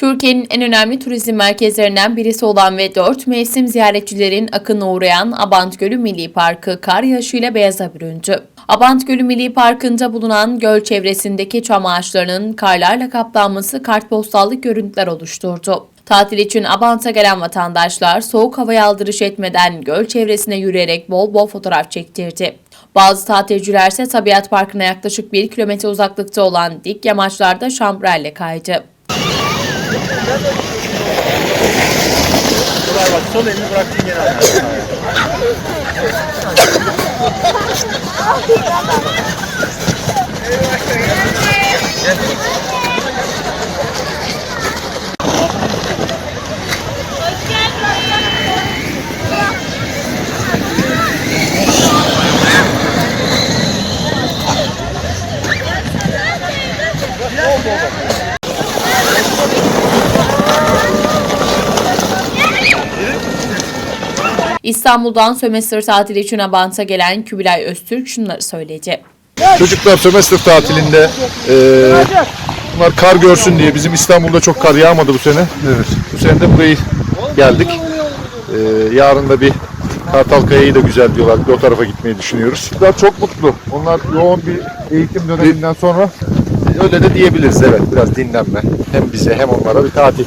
Türkiye'nin en önemli turizm merkezlerinden birisi olan ve 4 mevsim ziyaretçilerin akına uğrayan Abant Gölü Milli Parkı kar yağışıyla beyaza büründü. Abant Gölü Milli Parkı'nda bulunan göl çevresindeki çam ağaçlarının karlarla kaplanması kartpostallık görüntüler oluşturdu. Tatil için Abant'a gelen vatandaşlar soğuk havaya aldırış etmeden göl çevresine yürüyerek bol bol fotoğraf çektirdi. Bazı tatilciler ise Tabiat Parkı'na yaklaşık 1 kilometre uzaklıkta olan dik yamaçlarda şambrelle kaydı. Kolay bak sol elini bıraktın gene ayağa. İstanbul'dan sömestr tatili için Abant'a gelen Kübilay Öztürk şunları söyledi. Çocuklar sömestr tatilinde eee, bunlar kar görsün diye bizim İstanbul'da çok kar yağmadı bu sene. Evet. Bu sene de burayı geldik. Eee, yarın da bir Kartalkaya'yı da güzel diyorlar. Bir o tarafa gitmeyi düşünüyoruz. Çocuklar çok mutlu. Onlar yoğun bir eğitim döneminden sonra öyle de diyebiliriz evet biraz dinlenme. Hem bize hem onlara bir tatil.